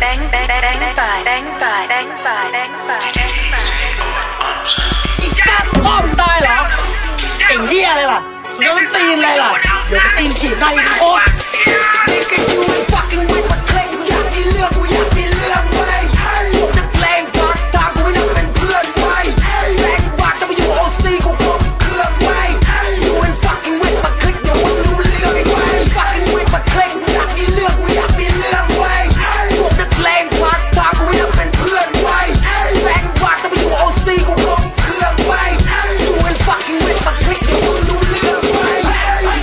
Bang bang bang bang bang bang bang bang bang bang bang อีสัตว์พ่อมึงตายเหรอเก่งเหี้ยอะไรล่ะสุดยอดตีนเลยล่ะ เดี๋ยวตีนถีบหน้าอีกโคต Nigga,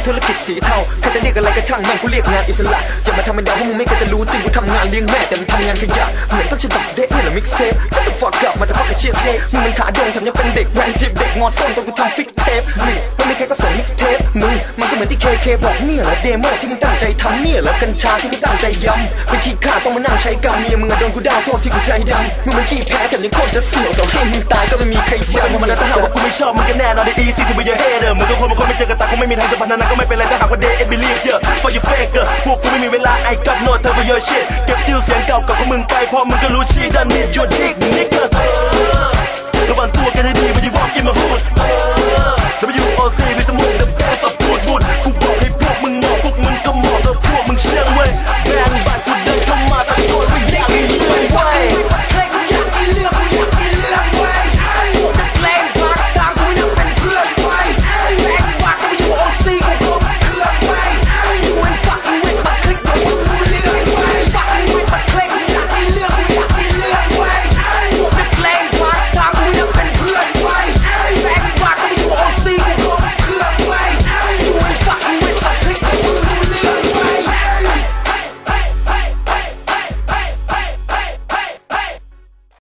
ธุรกิจสีเทาใครจะเรียกอะไรก็ช่างแม่งกูเรียกงานอิสระอย่ามาทำเป็นดาวเพราะมึงไม่เคยจะรู้จริงกูทำงานเลี้ยงแม่แต่มึงทำงานขยะเหมือนต้นฉบับเด็กนี่แหละมิกซ์เทปจะต้องฟอร์กลับมาแต่ฟอกกระเชียดเทปมึงมันขาดงทำยังเป็นเด็กแวนจีบเด็กงอต้นตอนกูทำฟิกเทปนี่ไม่มีใครก็สอนมิกซ์เทปมึงมันก็เหมือนที่เคเคบอกเนี่ยแหละเดโมที่มึงตั้งใจทำเนี่ยแหละกัญชาที่มึงตั้งใจยำเป็นขี้ข้าต้องมานั่งใช้กรรมเมียมึงอะโดนกูด่าโทษที่กูใจดำมึงมันขี้แพ้แต่ยังโคตรจะเสี่ยวแต่ให้มึงตายก็ไม่มีใครเจอจำมันแล้วถ้าหากว่ากูไม่ ชอบมึงก็แน่นอนได้ดีสิที่มึงยังเฮเดอร์เหมือนทุกคนบางคนไม่เจอกันตาคงไม่มีทางจะพัฒนาก็ไม่เป็นไรถ้าหากว่าเดย์เอ็นบีลีฟเยอะ for you faker พวกกูไม่มีเวลา I got no time for your shit เก็บชื่อเสียงเก่ากับของมึงไปเพราะมึงก็รู้ชีดันนี่ your dick nigga